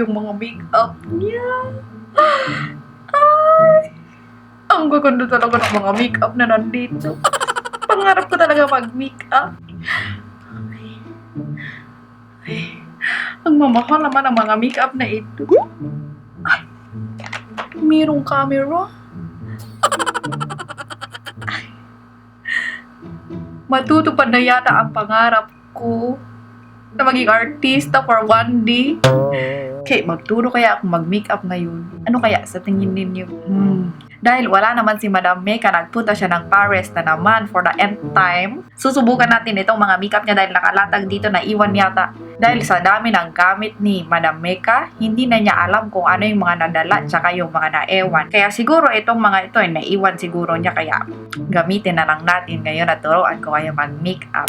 yung mga make-up niya. Ay, ang gaganda talaga ng mga make-up na nandito. Pangarap ko talaga mag-make-up. Ay, ay, ang mamahal naman ang mga make-up na ito. Ay, mayroong camera. Matutupad na yata ang pangarap ko na maging artista for one day. Okay, magturo kaya ako mag-makeup ngayon. Ano kaya sa tingin ninyo? Hmm. Dahil wala naman si Madam Meka, nagpunta siya ng Paris na naman for the nth time. Susubukan natin itong mga makeup niya dahil nakalatag dito na iwan yata. Dahil sa dami ng gamit ni Madam Meka, hindi na niya alam kung ano yung mga nadala tsaka yung mga naewan. Kaya siguro itong mga ito ay naiwan siguro niya kaya gamitin na lang natin ngayon at turuan ko kayo mag-makeup.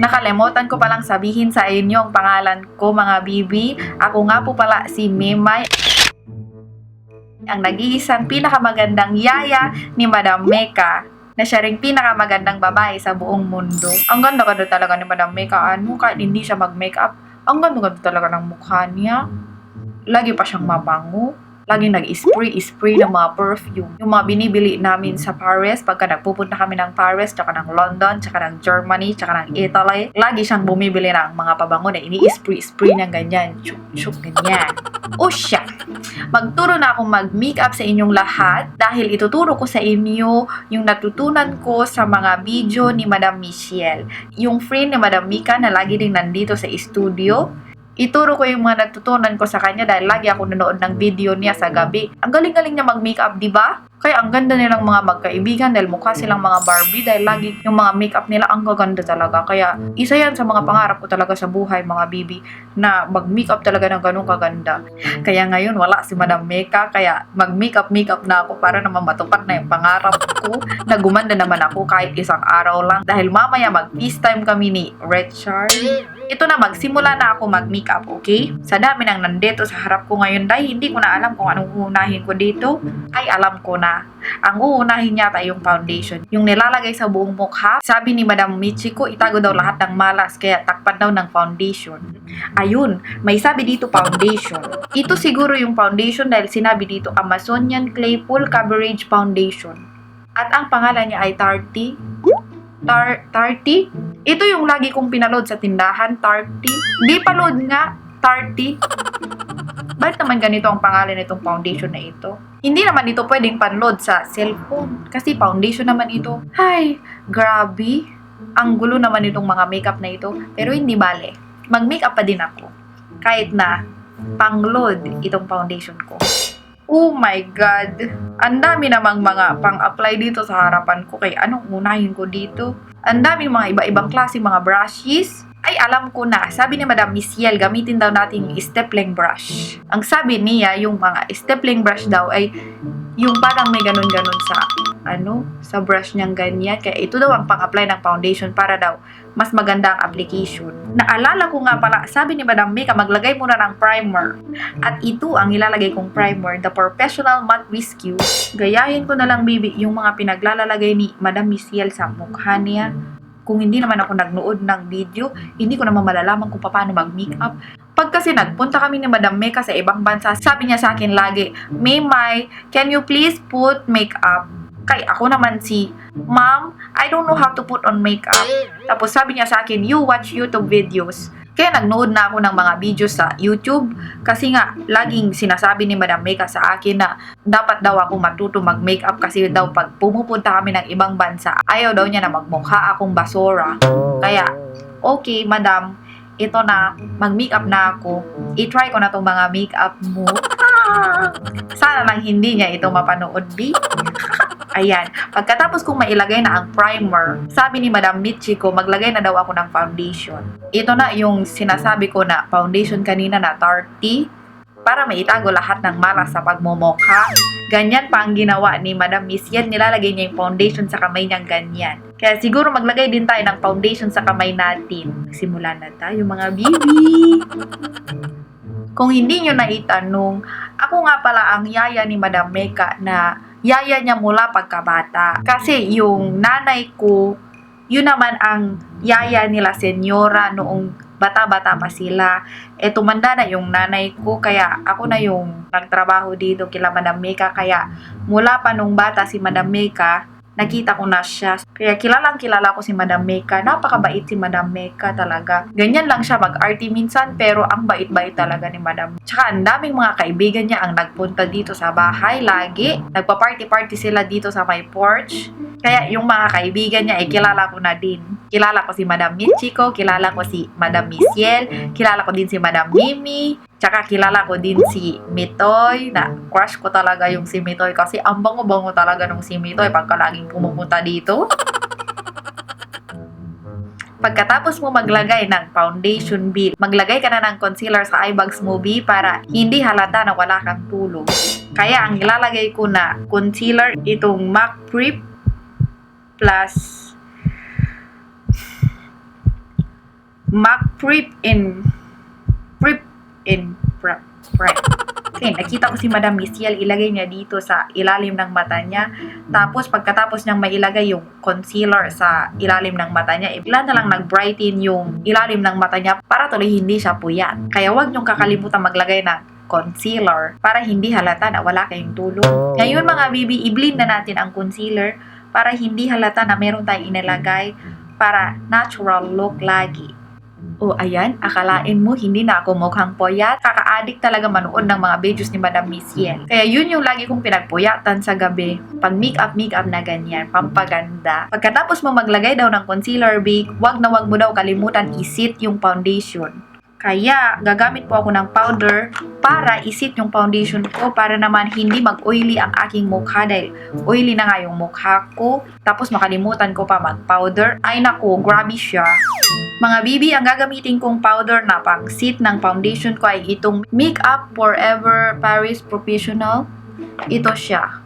Nakalimutan ko palang sabihin sa inyo ang pangalan ko mga bibi. Ako nga po pala si Memay ang nag-iisang pinakamagandang yaya ni Madam Meka na siya ring pinakamagandang babae sa buong mundo. Ang ganda-ganda talaga ni Madam Meka. Ano, kahit hindi siya mag-makeup, ang ganda-ganda talaga ng mukha niya. Lagi pa siyang mabango. Lagi nag-spray-spray ng mga perfume. Yung mga binibili namin sa Paris, pagka nagpupunta kami ng Paris, tsaka ng London, tsaka ng Germany, tsaka ng Italy, lagi siyang bumibili ng mga pabango na ini-spray-spray ng ganyan. Chuk-chuk, ganyan. O siya, magturo na akong mag-makeup sa inyong lahat dahil ituturo ko sa inyo yung natutunan ko sa mga video ni Madam Michelle. Yung friend ni Madam Mika na lagi din nandito sa studio. Ituro ko yung mga natutunan ko sa kanya dahil lagi ako nanood ng video niya sa gabi. Ang galing-galing niya mag-makeup, di ba? Kaya ang ganda nilang mga magkaibigan dahil mukha silang mga Barbie dahil lagi yung mga makeup nila ang gaganda talaga. Kaya isa yan sa mga pangarap ko talaga sa buhay mga bibi na mag-makeup talaga ng ganun kaganda. Kaya ngayon wala si Madam Meka kaya mag-makeup makeup na ako para naman matupad na yung pangarap ko na gumanda naman ako kahit isang araw lang dahil mamaya mag-peace time kami ni Richard. Ito na magsimula na ako mag-makeup, okay? Sa dami ng nandito sa harap ko ngayon dahil hindi ko na alam kung anong uunahin ko dito. Ay alam ko na. Ang uunahin yata yung foundation. Yung nilalagay sa buong mukha. Sabi ni Madam Michiko, itago daw lahat ng malas kaya takpan daw ng foundation. Ayun, may sabi dito foundation. Ito siguro yung foundation dahil sinabi dito Amazonian Claypool Coverage Foundation. At ang pangalan niya ay Tarty. Tar Tarty? Ito yung lagi kong pinaload sa tindahan, Tarty. Di paload nga, Tarty. Bakit naman ganito ang pangalan nitong foundation na ito? Hindi naman ito pwedeng panload sa cellphone. Kasi foundation naman ito. Ay, grabe. Ang gulo naman itong mga makeup na ito. Pero hindi bale. Mag-makeup pa din ako. Kahit na pang-load itong foundation ko. Oh my God! Ang dami namang mga pang-apply dito sa harapan ko. Kaya anong unahin ko dito? Ang dami mga iba-ibang klase mga brushes. Ay, alam ko na. Sabi ni Madam Michelle, gamitin daw natin yung stapling brush. Ang sabi niya, yung mga stapling brush daw ay yung parang may ganun-ganun sa ano, sa brush niyang ganyan. Kaya ito daw ang pang-apply ng foundation para daw mas maganda ang application. Naalala ko nga pala, sabi ni Madam Mika, maglagay muna ng primer. At ito ang ilalagay kong primer, the Professional Matte Rescue. Gayahin ko na lang, baby, yung mga pinaglalagay ni Madam Michelle sa mukha niya. Kung hindi naman ako nagnood ng video, hindi ko naman malalaman kung paano mag-makeup. Pag kasi nagpunta kami ni Madam Meka sa ibang bansa, sabi niya sa akin lagi, Maymay, can you please put makeup? Kay ako naman si, Ma'am, I don't know how to put on makeup. Tapos sabi niya sa akin, you watch YouTube videos. Kaya nagnood na ako ng mga videos sa YouTube kasi nga laging sinasabi ni Madam Meka sa akin na dapat daw ako matuto mag-makeup kasi daw pag pumupunta kami ng ibang bansa, ayaw daw niya na magmukha akong basura. Kaya, okay, Madam, ito na, mag-makeup na ako. I-try ko na tong mga makeup mo. Sana lang hindi niya ito mapanood, B. Ayan. Pagkatapos kong mailagay na ang primer, sabi ni Madam Michiko, maglagay na daw ako ng foundation. Ito na yung sinasabi ko na foundation kanina na Tarty para maitago lahat ng malas sa pagmumukha. Ganyan pa ang ginawa ni Madam Miss Yan. Nilalagay niya yung foundation sa kamay niyang ganyan. Kaya siguro maglagay din tayo ng foundation sa kamay natin. Simula na tayo mga bibi. Kung hindi nyo naitanong, ako nga pala ang yaya ni Madam Meka na yaya niya mula pagkabata. Kasi yung nanay ko, yun naman ang yaya nila senyora noong bata-bata pa sila. Eh, tumanda na yung nanay ko, kaya ako na yung nagtrabaho dito kila Madam Mika. Kaya mula pa nung bata si Madam Mika, nakita ko na siya. Kaya kilalang kilala ko si Madam Meka. Napakabait si Madam Meka talaga. Ganyan lang siya mag-arty minsan pero ang bait-bait talaga ni Madam. Tsaka ang daming mga kaibigan niya ang nagpunta dito sa bahay lagi. Nagpa-party-party sila dito sa may porch. Kaya yung mga kaibigan niya, eh, kilala ko na din. Kilala ko si Madam Michiko, kilala ko si Madam Missiel, kilala ko din si Madam Mimi, tsaka kilala ko din si Mitoy, na crush ko talaga yung si Mitoy kasi ang bango-bango talaga nung si Mitoy pagka laging pumupunta dito. Pagkatapos mo maglagay ng foundation bit, maglagay ka na ng concealer sa eyebags mo, B, para hindi halata na wala kang tulog. Kaya ang ilalagay ko na concealer, itong MAC Prep plus MAC Prep in Prep in Prep. Prep. Okay, nakita ko si Madam Missiel, ilagay niya dito sa ilalim ng mata niya. Tapos, pagkatapos niyang mailagay yung concealer sa ilalim ng mata niya, ibla na lang nag-brighten yung ilalim ng mata niya para tuloy hindi siya puyat. Kaya huwag niyong kakalimutan maglagay ng concealer para hindi halata na wala kayong tulog. Ngayon mga bibi, i-blend na natin ang concealer para hindi halata na meron tayong inilagay para natural look lagi. O ayan, akalain mo hindi na ako mukhang poyat. Kaka-addict talaga manood ng mga videos ni Madam Miss Yen. Kaya yun yung lagi kong pinagpuyatan sa gabi. Pag make-up, make-up na ganyan, pampaganda. Pagkatapos mo maglagay daw ng concealer bake, wag na wag mo daw kalimutan isit yung foundation. Kaya, gagamit po ako ng powder para isit yung foundation ko para naman hindi mag-oily ang aking mukha dahil oily na nga yung mukha ko. Tapos makalimutan ko pa mag-powder. Ay naku, grabe siya. Mga bibi, ang gagamitin kong powder na pang sit ng foundation ko ay itong Makeup Forever Paris Professional. Ito siya.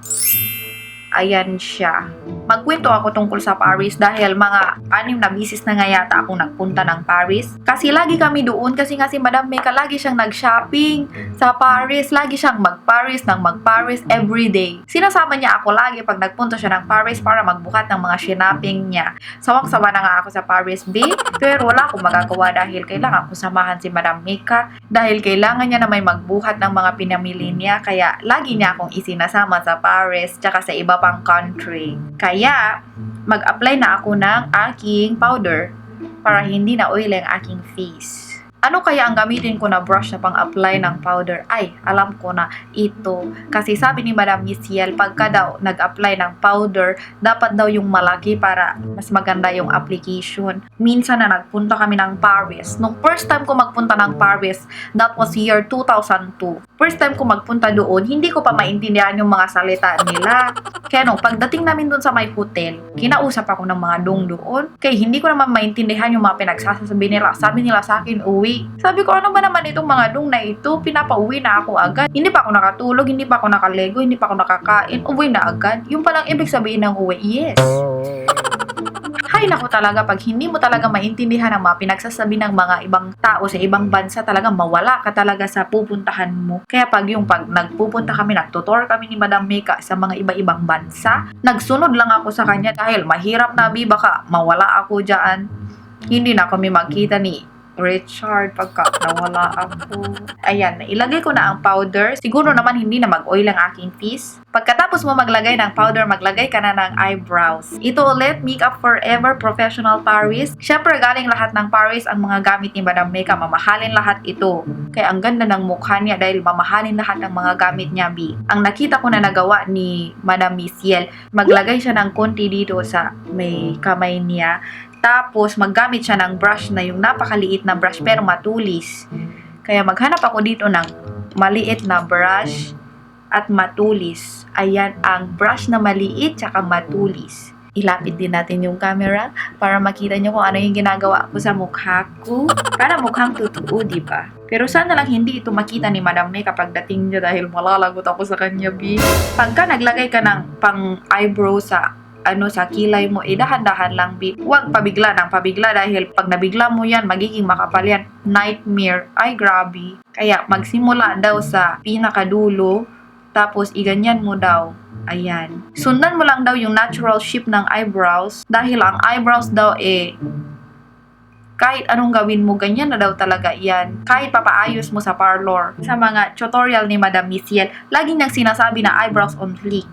Ayan siya. Magkwento ako tungkol sa Paris dahil mga anim na bisis na nga yata akong nagpunta ng Paris. Kasi lagi kami doon kasi nga si Madam Meka lagi siyang nag-shopping sa Paris. Lagi siyang mag-Paris ng mag-Paris everyday. Sinasama niya ako lagi pag nagpunta siya ng Paris para magbukat ng mga shopping niya. Sawang-sawa na nga ako sa Paris Bay pero wala akong magagawa dahil kailangan ko samahan si Madam Meka dahil kailangan niya na may magbuhat ng mga pinamili niya kaya lagi niya akong isinasama sa Paris tsaka sa iba pang country. Kaya mag-apply na ako ng aking powder para hindi na oily ang aking face. Ano kaya ang gamitin ko na brush na pang-apply ng powder? Ay, alam ko na ito. Kasi sabi ni Madam Missiel, pagka daw nag-apply ng powder, dapat daw yung malaki para mas maganda yung application. Minsan na nagpunta kami ng Paris. Nung first time ko magpunta ng Paris, that was year 2002. First time ko magpunta doon, hindi ko pa maintindihan yung mga salita nila. Kaya nung pagdating namin doon sa may hotel, kinausap ako ng mga dong doon. Kaya hindi ko naman maintindihan yung mga pinagsasabi nila. Sabi nila sa akin, uwi. Sabi ko, ano ba naman itong mga dong na ito? Pinapauwi na ako agad. Hindi pa ako nakatulog, hindi pa ako nakalego, hindi pa ako nakakain. Uwi na agad. Yung palang ibig sabihin ng uwi, yes. Hay nako talaga, pag hindi mo talaga maintindihan ang mga pinagsasabi ng mga ibang tao sa ibang bansa, talaga mawala ka talaga sa pupuntahan mo. Kaya pag yung pag nagpupunta kami, nagtutor kami ni Madam Mika sa mga iba-ibang bansa, nagsunod lang ako sa kanya dahil mahirap na bi, baka mawala ako dyan. Hindi na kami magkita ni Richard pagka nawala ako. Ayan, ilagay ko na ang powder. Siguro naman hindi na mag-oil ang aking face. Pagkatapos mo maglagay ng powder, maglagay ka na ng eyebrows. Ito ulit, Makeup Forever Professional Paris. Siyempre, galing lahat ng Paris ang mga gamit ni Madam Meka. Mamahalin lahat ito. Kaya ang ganda ng mukha niya dahil mamahalin lahat ng mga gamit niya, B. Ang nakita ko na nagawa ni Madam Missiel, maglagay siya ng konti dito sa may kamay niya. Tapos, maggamit siya ng brush na yung napakaliit na brush pero matulis. Kaya maghanap ako dito ng maliit na brush at matulis. Ayan ang brush na maliit tsaka matulis. Ilapit din natin yung camera para makita nyo kung ano yung ginagawa ko sa mukha ko. Para mukhang totoo, di ba? Pero sana lang hindi ito makita ni Madam May kapag dating niya dahil malalagot ako sa kanya, B. Pagka naglagay ka ng pang eyebrow sa ano sa kilay mo, eh dahan-dahan lang, B. Huwag pabigla ng pabigla dahil pag nabigla mo yan, magiging makapal yan. Nightmare. Ay, grabe. Kaya magsimula daw sa pinakadulo, tapos iganyan mo daw. Ayan. Sundan mo lang daw yung natural shape ng eyebrows dahil ang eyebrows daw eh Kahit anong gawin mo, ganyan na daw talaga yan. Kahit papaayos mo sa parlor. Sa mga tutorial ni Madam Missiel, lagi niyang sinasabi na eyebrows on fleek.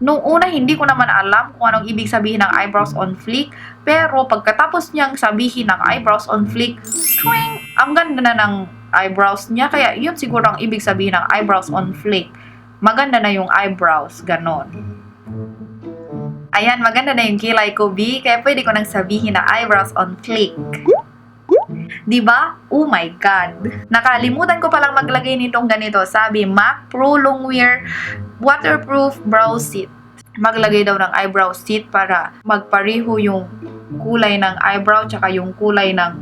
Nung una, hindi ko naman alam kung anong ibig sabihin ng eyebrows on fleek. Pero pagkatapos niyang sabihin ng eyebrows on fleek, twing, ang ganda na ng eyebrows niya. Kaya yun siguro ang ibig sabihin ng eyebrows on fleek. Maganda na yung eyebrows, ganon. Ayan, maganda na yung kilay ko, B. Kaya pwede ko nang sabihin na eyebrows on fleek. Diba? Oh my God. Nakalimutan ko palang maglagay nitong ganito. Sabi, MAC Pro Longwear Waterproof Brow Sheet. Maglagay daw ng eyebrow sheet para magpareho yung kulay ng eyebrow tsaka yung kulay ng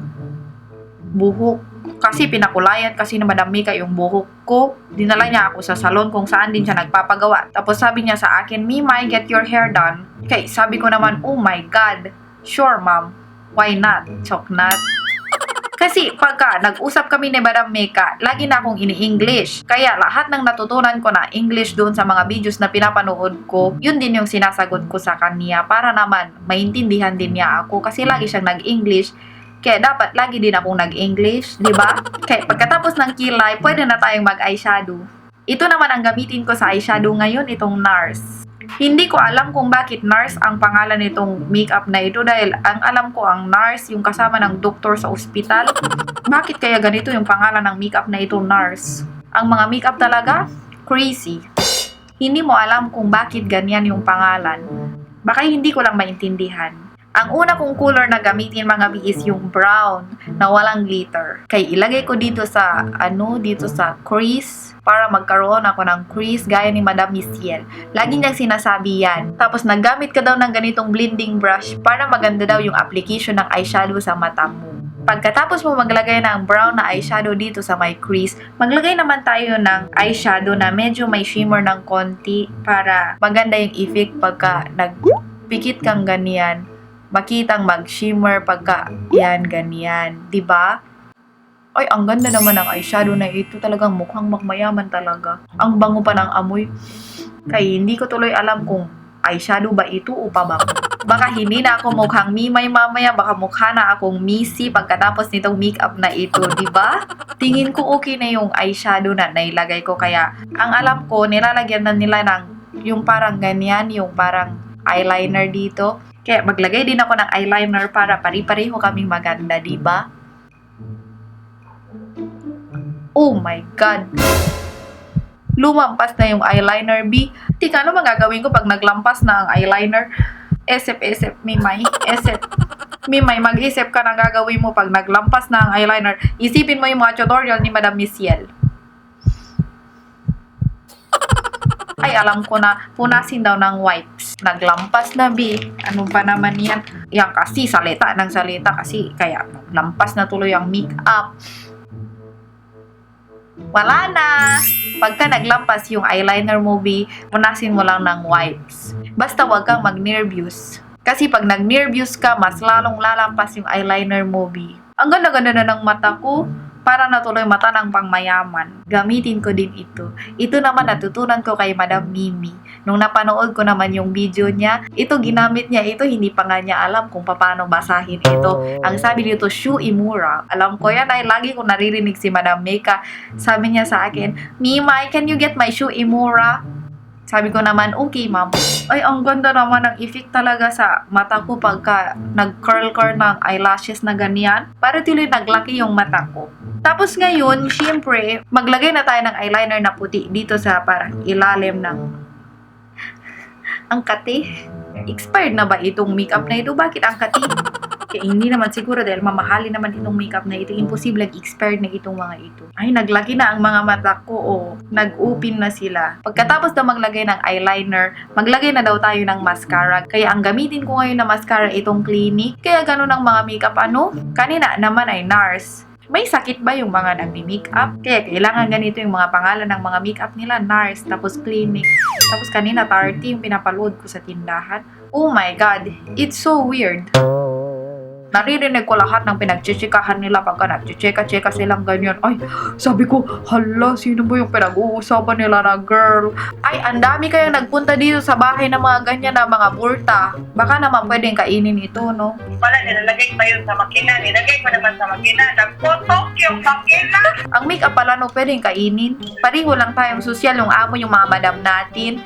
buhok. Kasi pinakulayan kasi na Madam Mika yung buhok ko. Dinala niya ako sa salon kung saan din siya nagpapagawa. Tapos sabi niya sa akin, Mimay, get your hair done. Okay, sabi ko naman, oh my God. Sure, ma'am. Why not? Choknat. Kasi pagka nag-usap kami ni Madam Mika, lagi na akong ini-English. Kaya lahat ng natutunan ko na English doon sa mga videos na pinapanood ko, yun din yung sinasagot ko sa kanya para naman maintindihan din niya ako kasi lagi siyang nag-English. Kaya dapat lagi din akong nag-English, di ba? Kaya pagkatapos ng kilay, pwede na tayong mag-eyeshadow. Ito naman ang gamitin ko sa eyeshadow ngayon, itong NARS. Hindi ko alam kung bakit NARS ang pangalan nitong makeup na ito dahil ang alam ko ang NARS yung kasama ng doktor sa ospital. Bakit kaya ganito yung pangalan ng makeup na ito NARS? Ang mga makeup talaga, crazy. Hindi mo alam kung bakit ganyan yung pangalan. Baka hindi ko lang maintindihan. Ang una kong color na gamitin mga is yung brown na walang glitter. Kaya ilagay ko dito sa ano, dito sa crease para magkaroon ako ng crease gaya ni Madam Missiel. Lagi niyang sinasabi yan. Tapos naggamit ka daw ng ganitong blending brush para maganda daw yung application ng eyeshadow sa mata mo. Pagkatapos mo maglagay ng brown na eyeshadow dito sa my crease, maglagay naman tayo ng eyeshadow na medyo may shimmer ng konti para maganda yung effect pagka nagpikit kang ganyan makitang mag-shimmer pagka yan, ganyan. 'di ba? Ay, ang ganda naman ng eyeshadow na ito. Talagang mukhang magmayaman talaga. Ang bango pa ng amoy. Kaya hindi ko tuloy alam kung eyeshadow ba ito o pabango. Baka hindi na ako mukhang mimay mamaya, baka mukha na akong missy pagkatapos nitong makeup na ito, di ba? Tingin ko okay na yung eyeshadow na nailagay ko kaya ang alam ko nilalagyan na nila ng yung parang ganyan, yung parang eyeliner dito. Kaya maglagay din ako ng eyeliner para pari-pareho kaming maganda, di ba? Oh my God! Lumampas na yung eyeliner, B. Tika, ano magagawin ko pag naglampas na ang eyeliner? Esep, esep, mimay. Esep. Mimay, mag-isip ka ng gagawin mo pag naglampas na ang eyeliner. Isipin mo yung mga tutorial ni Madam Missiel. Ay, alam ko na, punasin daw ng wipes. Naglampas na, B. Ano pa naman yan? Yan kasi, salita ng salita kasi, kaya lampas na tuloy ang makeup. Wala na! Pagka naglampas yung eyeliner mo, B, punasin mo lang ng wipes. Basta wag kang mag-nervous. Kasi pag nag-nervous ka, mas lalong lalampas yung eyeliner mo, B. Ang ganda-ganda na ng mata ko para natuloy mata ng pangmayaman. Gamitin ko din ito. Ito naman natutunan ko kay Madam Mimi. Nung napanood ko naman yung video niya, ito ginamit niya ito, hindi pa nga niya alam kung paano basahin ito. Ang sabi dito, Shu Imura. Alam ko yan ay lagi ko naririnig si Madam Mika. Sabi niya sa akin, Mimay, can you get my Shu Imura? Sabi ko naman, okay ma'am. Ay, ang ganda naman ng effect talaga sa mata ko pagka nag-curl-curl ng eyelashes na ganyan. Para tuloy naglaki yung mata ko. Tapos ngayon, syempre, maglagay na tayo ng eyeliner na puti dito sa parang ilalim ng ang kati. Expired na ba itong makeup na ito? Bakit ang kati? Kaya hindi naman siguro dahil mamahalin naman itong makeup na ito. Imposible expired na itong mga ito. Ay, naglaki na ang mga mata ko. Oh, nag-open na sila. Pagkatapos na maglagay ng eyeliner, maglagay na daw tayo ng mascara. Kaya ang gamitin ko ngayon na mascara itong Clinique. Kaya ganun ang mga makeup ano? Kanina naman ay NARS. May sakit ba yung mga nagmi-makeup? Kaya kailangan ganito yung mga pangalan ng mga makeup nila, NARS, tapos Clinique. Tapos kanina, Tarte yung pinapaload ko sa tindahan. Oh my God, it's so weird. Naririnig ko lahat ng pinagchichikahan nila pagka nagchichika-chika silang ganyan. Ay, sabi ko, hala, sino ba yung pinag-uusapan nila na girl? Ay, ang dami kayang nagpunta dito sa bahay ng mga ganyan na mga burta. Baka naman pwedeng kainin ito, no? Wala, nilalagay pa yun sa makina. Nilagay ko naman sa makina. Nagputok yung makina. Ang make-up pala, no, pwedeng kainin. Pariho lang tayong sosyal yung amo yung mga madam natin.